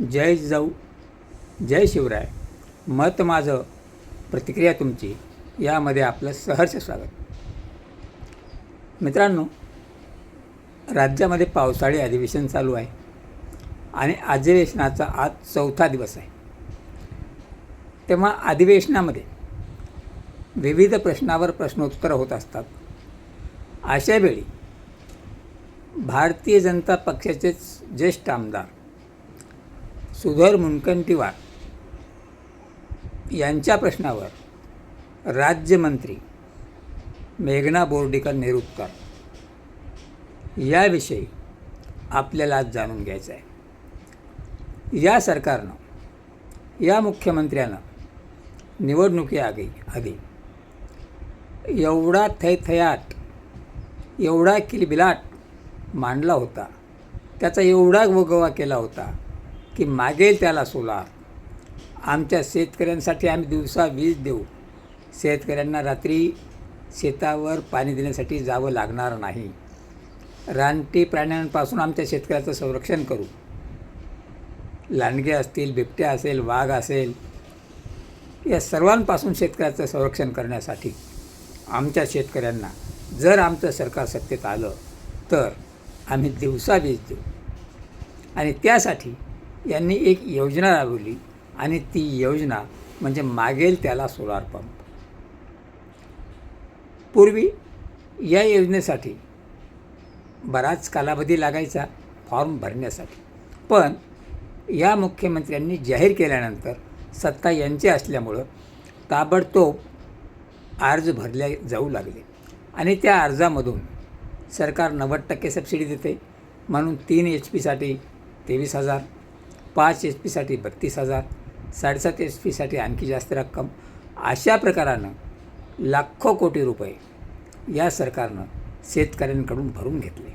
जय जाऊ जय शिवराय. मत माझं प्रतिक्रिया तुमची यामध्ये आपलं सहर्ष स्वागत. मित्रांनो राज्यामध्ये पावसाळी अधिवेशन चालू आहे आणि अधिवेशनाचा आज चौथा दिवस आहे. तेव्हा अधिवेशनामध्ये विविध प्रश्नावर प्रश्नोत्तर होत असतात. अशावेळी भारतीय जनता पक्षाचेच ज्येष्ठ आमदार सुधर मुनगंटीवार यांच्या प्रश्नावर राज्यमंत्री मेघना बोर्डीकर निरुत्तर याविषयी आपल्याला आज जाणून घ्यायचं आहे. या सरकारनं या मुख्यमंत्र्यानं निवडणुकी आगी आधी एवढा थैथयाट एवढा किलबिलाट मांडला होता त्याचा एवढा वगवा केला होता की मागेल त्याला सोलार आमच्या शेतकऱ्यांसाठी आम्ही दिवसा वीज देऊ. शेतकऱ्यांना रात्री शेतावर पाणी देण्यासाठी जावं लागणार नाही. रानटी प्राण्यांपासून आमच्या शेतकऱ्याचं संरक्षण करू. लांडगे असतील बिबट्या असेल वाघ असेल या सर्वांपासून शेतकऱ्याचं संरक्षण करण्यासाठी आमच्या शेतकऱ्यांना जर आमचं सरकार सत्तेत आलं तर आम्ही दिवसा वीज देऊ. आणि त्यासाठी यांनी एक योजना राबवली आणि ती योजना म्हणजे मागेल त्याला सोलार पंप पूर्वी या योजनेसाठी बराच कालावधी लागायचा फॉर्म भरण्यासाठी. पण या मुख्यमंत्र्यांनी जाहीर केल्यानंतर सत्ता यांची असल्यामुळं ताबडतोब अर्ज भरले जाऊ लागले. आणि त्या अर्जामधून सरकार नव्वद टक्के सबसिडी देते म्हणून तीन एच पीसाठी तेवीस हजार पाच एच पीसाठी बत्तीस हजार साडेसात एच पीसाठी आणखी जास्त रक्कम. अशा प्रकारानं लाखो कोटी रुपये या सरकारनं शेतकऱ्यांकडून भरून घेतले.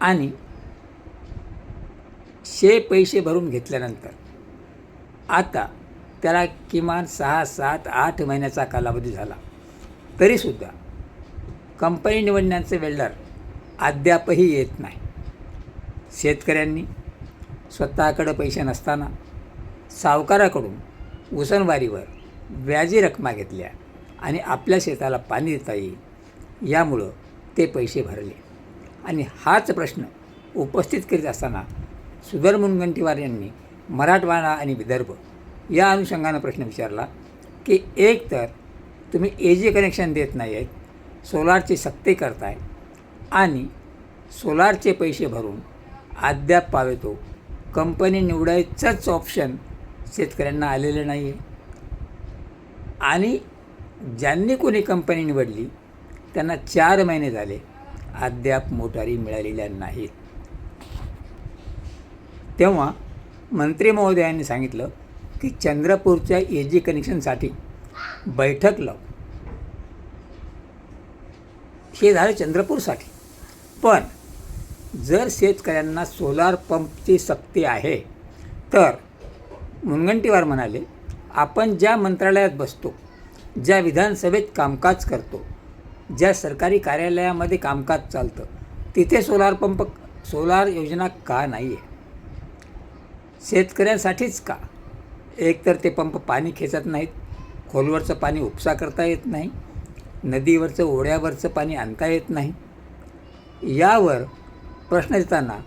आणि शे पैसे भरून घेतल्यानंतर आता त्याला किमान सहा सात आठ महिन्याचा कालावधी झाला. तरीसुद्धा कंपनी निवडण्याचे वेल्डर अद्यापही येत नाही. शेतकऱ्यांनी स्वतःकडं पैसे नसताना सावकाराकडून उसनवारीवर व्याजी रकमा घेतल्या आणि आपल्या शेताला पाणी देता येईल यामुळं ते पैसे भरले. आणि हाच प्रश्न उपस्थित करीत असताना सुधर मुनगंटीवार यांनी मराठवाडा आणि विदर्भ या अनुषंगानं प्रश्न विचारला की एक तर तुम्ही ए जी कनेक्शन देत नाही आहेत सोलारची सक्ती करताय आणि सोलारचे पैसे भरून अद्याप पावेतो कंपनी निवडायचाच ऑप्शन शेतकऱ्यांना आलेलं नाही आहे आणि ज्यांनी कोणी कंपनी निवडली त्यांना चार महिने झाले अद्याप मोटारी मिळालेल्या नाहीत. तेव्हा मंत्री महोदयांनी सांगितलं की चंद्रपूरच्या ए जी कनेक्शनसाठी बैठक लाव. हे झालं चंद्रपूरसाठी. पण जर शेतकऱ्यांना सोलार पंपची सक्ती आहे तर मुनगंटीवार म्हणाले आपण ज्या मंत्रालयात बसतो ज्या विधानसभेत कामकाज करतो ज्या सरकारी कार्यालयामध्ये कामकाज चालतं तिथे सोलार पंप सोलार योजना का नाही आहे शेतकऱ्यांसाठीच का? एकतर ते पंप पाणी खेचत नाहीत खोलवरचं पाणी उपसा करता येत नाही नदीवरचं ओढ्यावरचं पाणी आणता येत नाही. यावर प्रश्न देताना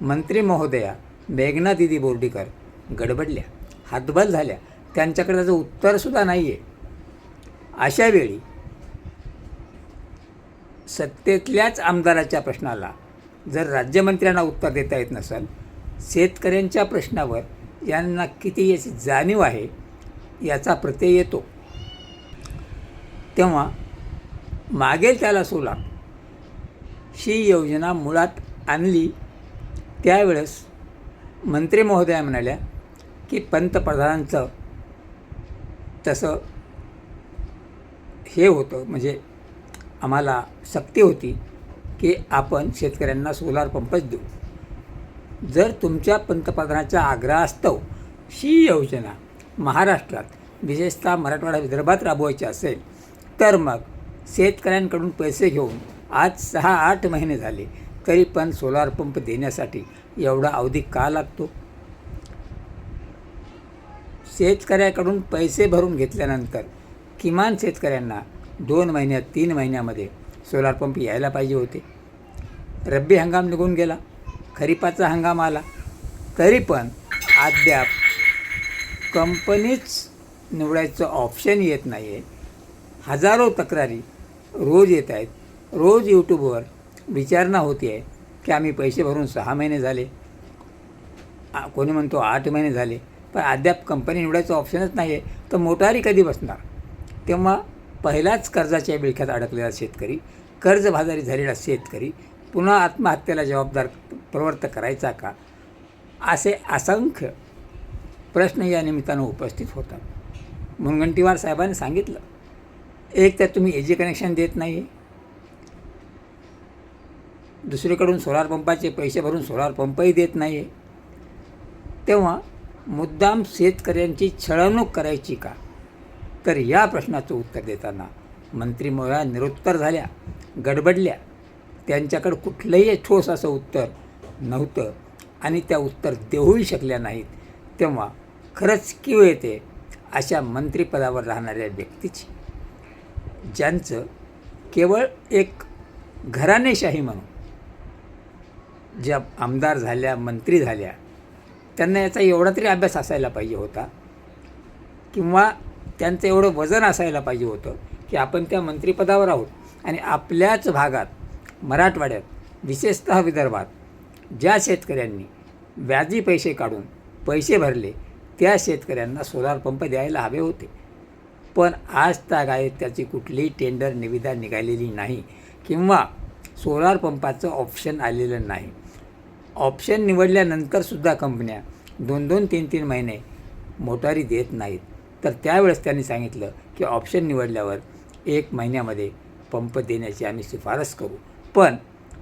मंत्री महोदया मेघना दिदी बोर्डीकर गडबडल्या हातबल झाल्या त्यांच्याकडे त्याचं उत्तरसुद्धा नाही आहे अशावेळी सत्तेतल्याच आमदाराच्या प्रश्नाला जर राज्यमंत्र्यांना उत्तर देता येत नसेल शेतकऱ्यांच्या प्रश्नावर यांना किती याची जाणीव आहे याचा प्रत्यय येतो. तेव्हा मागेल त्याला सोला ही योजना मुळात आणली त्यावेळेस मंत्री महोदया म्हणाल्या की पंतप्रधानांचं तसं हे होतं म्हणजे आम्हाला सक्ती होती की आपण शेतकऱ्यांना सोलार पंपच देऊ. जर तुमच्या पंतप्रधानाच्या आग्रहास्तव ही योजना महाराष्ट्रात विशेषतः मराठवाडा विदर्भात राबवायची असेल तर मग शेतकऱ्यांकडून पैसे घेऊन आज सहा आठ महिने झाले तरी पण सोलार पंप देण्यासाठी एवढा अवधी का लागतो? शेतकऱ्याकडून पैसे भरून घेतल्यानंतर किमान शेतकऱ्यांना दोन महिन्यात तीन महिन्यामध्ये सोलार पंप यायला पाहिजे होते. रब्बी हंगाम निघून गेला. खरीपाचा हंगाम आला. तरी पण अद्याप कंपनीच निवडायचं ऑप्शन येत नाही आहे हजारो तक्रारी रोज येत आहेत. रोज यूट्यूबवर विचारणा होती आहे की आम्ही पैसे भरून सहा महिने झाले. कोणी म्हणतो आठ महिने झाले. पण अद्याप कंपनी निवडायचं ऑप्शनच नाही आहे तर मोटारी कधी बसणार? तेव्हा पहिलाच कर्जाच्या विळख्यात अडकलेला शेतकरी कर्जबाजारी झालेला शेतकरी पुन्हा आत्महत्येला जबाबदार प्रवर्त करायचा का? असे असंख्य प्रश्न या निमित्तानं उपस्थित होतात. मुनगंटीवार साहेबांनी सांगितलं एक तर तुम्ही एजी कनेक्शन देत नाही दुसरीकडून सोलार पंपाचे पैसे भरून सोलार पंपही देत नाही आहे तेव्हा मुद्दाम शेतकऱ्यांची छळवणूक करायची का? तर या प्रश्नाचं उत्तर देताना मंत्रीमोया निरुत्तर झाल्या गडबडल्या. त्यांच्याकडं कुठलंही ठोस असं उत्तर नव्हतं आणि त्या उत्तर देऊही शकल्या नाहीत. तेव्हा खरंच किव येते अशा मंत्रिपदावर राहणाऱ्या व्यक्तीची. ज्यांचं केवळ एक घराणेशाही म्हणून ज्या आमदार झाल्या मंत्री झाल्या त्यांना याचा एवढा तरी अभ्यास असायला पाहिजे होता. किंवा त्यांचं एवढं वजन असायला पाहिजे होतं की आपण त्या मंत्रिपदावर आहोत. आणि आपल्याच भागात मराठवाड्यात विशेषतः विदर्भात ज्या शेतकऱ्यांनी व्याजी पैसे काढून पैसे भरले त्या शेतकऱ्यांना सोलार पंप द्यायला हवे होते. पण आज तागायत त्याची कुठलीही टेंडर निविदा निघालेली नाही. किंवा सोलार पंपाचं ऑप्शन आलेलं नाही. ऑप्शन निवडल्यानंतरसुद्धा कंपन्या दोन दोन तीन तीन महिने मोटारी देत नाहीत. तर त्यावेळेस त्यांनी सांगितलं की ऑप्शन निवडल्यावर एक महिन्यामध्ये पंप देण्याची आम्ही शिफारस करू. पण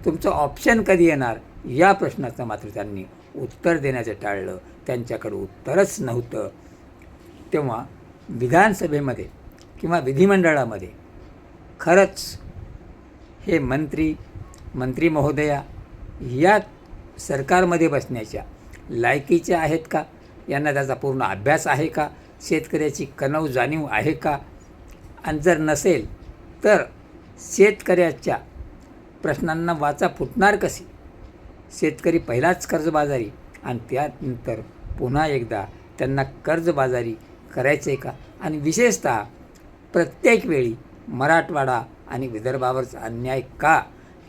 तुमचं ऑप्शन कधी येणार या प्रश्नाचं मात्र त्यांनी उत्तर देण्याचं टाळलं. त्यांच्याकडं उत्तरच नव्हतं. तेव्हा विधानसभेमध्ये किंवा विधिमंडळामध्ये खरंच हे मंत्री मंत्री महोदया या सरकारमध्ये बसण्याच्या लायकीच्या आहेत का? यांना त्याचा पूर्ण अभ्यास आहे का? शेतकऱ्याची कणव जाणीव आहे का? आणि जर नसेल तर शेतकऱ्याच्या प्रश्नांना वाचा फुटणार कशी? शेतकरी पहिलाच कर्जबाजारी आणि त्यानंतर पुन्हा एकदा त्यांना कर्जबाजारी करायचं आहे का? आणि विशेषतः प्रत्येक वेळी मराठवाडा आणि विदर्भावरचा अन्याय का?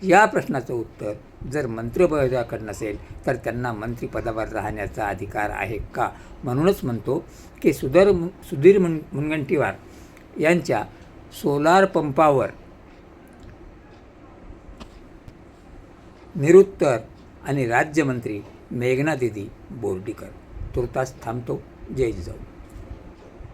या प्रश्नाचं उत्तर जर मंत्रिपदाकडे नसेल तर त्यांना मंत्रिपदावर राहण्याचा अधिकार आहे का? म्हणूनच म्हणतो की सुधर सुधीर मुन मुनगंटीवार यांच्या सोलार पंपावर निरुत्तर आणि राज्यमंत्री मेघना दिदी बोर्डीकर. तुर्तास थांबतो. जय जिजाऊ.